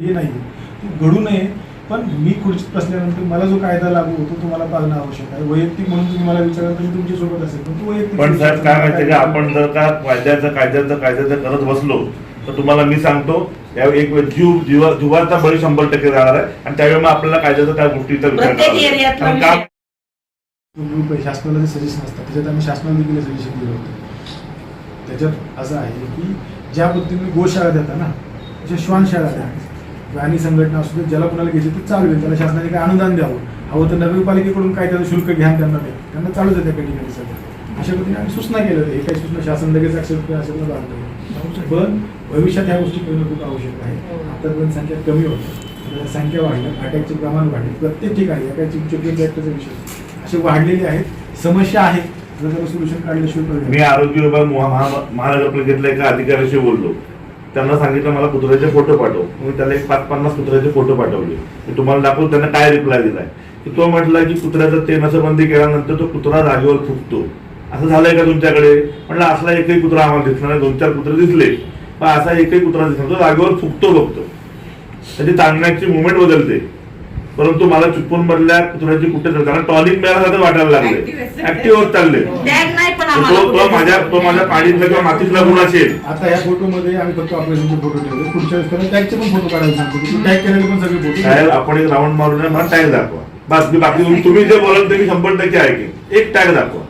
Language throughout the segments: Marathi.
हे नाही ते घडू नये पण मी खुर्चीत बसल्यानंतर मला जो कायदा लागू होतो तो मला पाळणं आवश्यक आहे. वैयक्तिक म्हणून तुम्ही मला विचारलं तर तुमच्यासोबत असेल पण तो वैयक्तिक पण साहेब काय माहितीये का? आपण जर का कायद्याचं कायद्याचं कायद्याचं करत बसलो तर तुम्हाला मी सांगतो या एक वेळ जीव जीवा जीवाचा बळी शंभर टक्के राहणार आहे. आणि त्यावेळी मग आपल्याला कायद्याचा त्या गोष्टीचा विचार प्रत्येक करावा लागेल. एरियातला कारण काम ग्रुप आहे शासनाला जे सजेशन असतात त्याच्यात आम्ही शासनाला देखील सजेशन दिलं होतं. त्याच्यात असं आहे की ज्या पद्धतीने गोशाळा देता ना तशा श्वानशाळा द्या. प्राणी संघटना असू दे ज्याला कोणाला घ्यायचे ते चालू आहे. त्याला शासनाने काय अनुदान द्यावं? हवं तर नगरपालिकेकडून काय त्याचं शुल्क घ्या त्यांना द्या त्यांना चालूच आहे त्या ठिकाणी सगळं अशा पद्धतीने आम्ही सूचना केल्या होत्या. हे काही सूचना शासन लगेच ऍक्सेप्ट असेल तर पण भविष्यात ह्या गोष्टी करणं खूप आवश्यक आहे. आतापर्यंत संख्या कमी होती. संख्या वाढल्या. अटॅकचे प्रमाण वाढले. प्रत्येक ठिकाणी एका चिमचोकी ऍक्टचा विषय असे वाढलेले आहेत. समस्या आहेत त्याला सोल्युशन काढल्याशिवाय मी आरोग्य विभाग महा- महा- महानगरपालिकेतल्या एका अधिकाऱ्याशी बोललो. त्यांना सांगितलं मला कुत्र्याचे फोटो पाठव. मी त्याला एक पाच पन्नास कुत्र्याचे फोटो पाठवले. मी तुम्हाला दाखवून त्यांना काय रिप्लाय दिलाय. की तो म्हटला की कुत्र्याचं ते नसबंदी केल्यानंतर तो कुत्रा जागेवर फुकतो असं झालंय का तुमच्याकडे? म्हटलं असला एकही कुत्रा आम्हाला दिसला नाही दोन चार कुत्रे दिसले. पण असा एकही कुत्रा दिसला तो जागेवर फुकतो. बघतो त्याची ताणण्याची मुवमेंट बदलते. परंतु मला चुकून मधल्या कुत्र्याची कुठे कारण टॉनिक मिळाल्यासारखं वाटायला लागले. ऍक्टिव्ह होत चालले. टॅग नाही पण तो माझ्या तो माझ्या पाणीतला किंवा मातीतला गुण असेल. आता ह्या फोटोमध्ये आम्ही फक्त ऑपरेशनचे फोटो ठेवले. पुढच्या वेळेस टॅगचे पण फोटो काढायला सांगतो. टॅग केलेले पण सगळे फोटो. साहेब आपण एक राऊंड मारून मला टॅग दाखवा. बस मी बाकी तुम्ही- जे बोलाल ते मी शंभर टक्के ऐकेन एक टॅग दाखवा.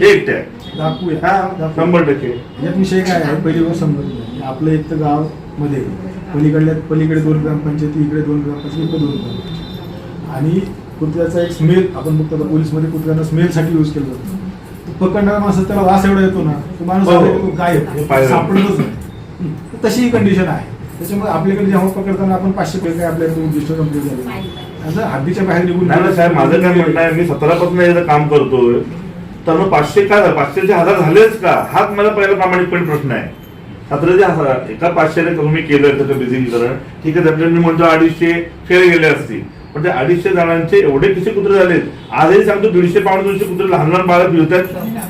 एक टॅग दाखवूया. हा. शंभर टक्के. यात विषय काय आहे? पहिली गोष्ट समजून आपलं एक तर गाव मध्ये. पलीकडल्या पलीकडे दोन ग्रामपंचायती इकडे दोन ग्रामपंचायती इकडे दोन ग्रामपंचायती. आणि कुत्र्याचा एक स्मेल आपण बघतो आता पोलीसमध्ये कुत्र्यांना स्मेलसाठी यूज केलं जातं. तो पकडणारा माणूस त्याला वास एवढा येतो ना तो माणूस. आला की तो हे. सापडतच नाही. तशी ही कंडिशन आहे. त्याच्यामुळे आपल्याकडे जेव्हा पकडताना आपण पाचशे पैसे आपल्याकडे उद्दिष्ट कंप्लीट झाले. असं हद्दीच्या बाहेर निघून नाही साहेब माझं काय म्हणणं आहे मी सतरा पासून याचं काम करतोय. तर मग पाचशे काय? पाचशेचे हजार झालेच का? हाच मला पहिला प्रामाणिकपणे प्रश्न आहे. सतराचे हजार एका पाचशेने कमी केलं त्याचं बिझिंगकरण ठीक आहे त्यातले मी म्हणतो अडीचशे फेर गेले असतील. पण त्या अडीचशे जणांचे एवढे किसे कुत्रे झालेत? आजही सांगतो दीडशे पावणे दोनशे कुत्रे लहान लहान बाळं पिळतात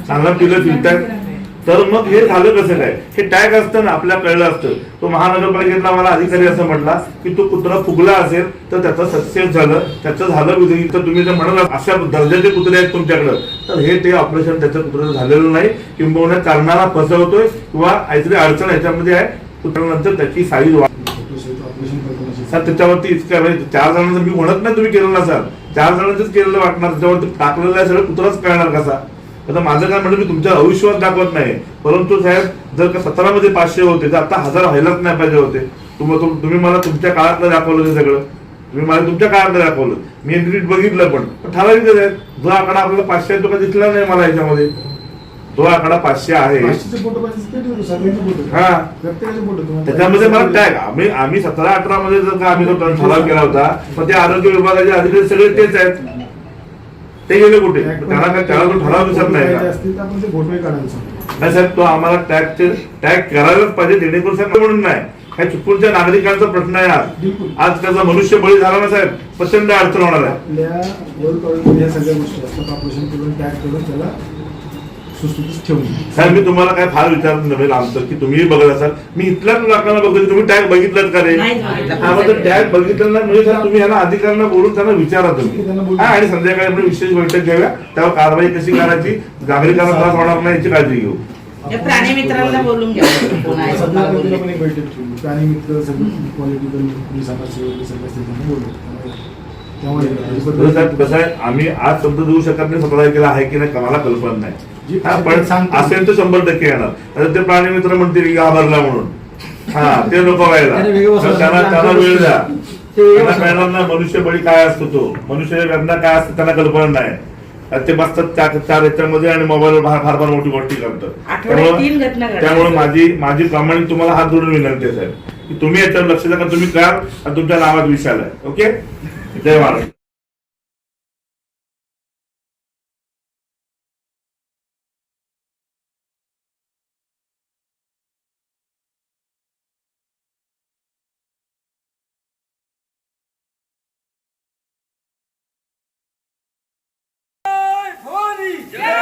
लहान लहान पिलं पिळतात तर मग हे झालं कसं काय? हे टॅग असतं ना आपल्या कळलं असतं. तो महानगरपालिकेतला मला अधिकारी असं म्हटला की तो कुत्रा फुगला असेल तर त्याचं सक्सेस झालं. त्याचं झालं म्हणजे विजयी तर तुम्ही जर म्हणाल अशा दर्जाचे कुत्रे आहेत तुमच्याकडं. तर हे ते ऑपरेशन त्याच्या कुत्र्याचं झालेलं नाही. किंबहुना कारणाला फसवतोय किंवा काहीतरी अडचण ह्याच्यामध्ये आहे. कुत्र्यानंतर त्याची साईज वाढ सर त्याच्यावरती इतकं चार जणांचं मी म्हणत नाही तुम्ही केलेलं असाल चार जणांचंच केलेलं वाटणार. त्याच्यावरती टाकलेलं आहे सगळं कुत्राच कळणार कसा? आता माझं काय म्हणणं मी तुमच्या अविश्वास दाखवत नाही. परंतु साहेब जर का सतरा मध्ये पाचशे होते तर आता हजार व्हायलाच नाही पाहिजे होते. तुम- तुम- तुम्ही मला तुमच्या काळातलं दाखवलं ते सगळं. तुम्ही मला तुमच्या काळातलं दाखवलं. मी नीट बघितलं पण. आहे जो आकडा आपल्याला पाचशे तो काही दिसला नाही मला याच्यामध्ये? जो आकडा पाचशे आहे. ते हा. त्याच्यामध्ये मला टॅग आम्ही आम्ही सतरा अठरा मध्ये जर का आम्ही ठराव केला होता पण ते आरोग्य विभागाचे अधिकारी सगळे तेच आहेत. ते गेले कुठे? काय त्याला तो ठराव दिसत नाही का? साहेब तो आम्हाला टॅगचे टॅग करायलाच पाहिजे जेणेकरून साहेब म्हणून नाही. काही चुकूनच्या नागरिकांचा प्रश्न आहे आज. आज त्याचा मनुष्य बळी झाला ना साहेब प्रचंड अडचण होणार आहे. आपल्या ह्या सगळ्या गोष्टी असतात. ऑपरेशन करून टॅग करून त्याला सुस्तुतीच ठेवून साहेब मी तुम्हाला काय फार विचार नव्हे लांबतं की तुम्ही बघत असाल मी इथल्याच लोकांना बघतो तुम्ही टॅग बघितलात का रे नाही बघितला. हा टॅग बघितलं नाही म्हणजे साहेब तुम्ही यांना अधिकाऱ्यांना बोलून त्यांना विचारा तुम्ही बोलू. हा, आणि संध्याकाळी आपण विशेष बैठक घेऊया त्यावर कारवाई कशी करायची नागरिकांना त्रास होणार नाही याची काळजी घेऊ या प्राणी मित्रांना बोलून घ्या कोण आहे सध्या. एक बैठक ठेवली सगळे पॉलिटिकल त्यामुळे बरं साहेब कसं आहे आम्ही आज शब्द देऊ शकत नाही सतरा केला आहे की नाही मला कल्पना नाही हा. असेल तर शंभर टक्के येणार. ते प्राणी मित्र म्हणतील की घाबरला म्हणून. हा ते नको व्हायला. त्याने त्यांना वेळ द्या. त्यांना बसवलं. कळणार नाही मनुष्य बळी काय असतो तो. मनुष्य वेदना काय असते त्यांना कल्पना नाही. आणि ते बसतात चार चार याच्यामध्ये आणि मोबाईल फार फार फार मोठी गोष्टी करतात. त्यामुळे माझी माझी प्रामाणिक तुम्हाला हात जोडून विनंती आहे साहेब. की तुम्ही याच्यावर लक्ष द्या तुम्ही आणि तुमच्या नावात विशाल आहे. ओके? जय महाराज. Yeah!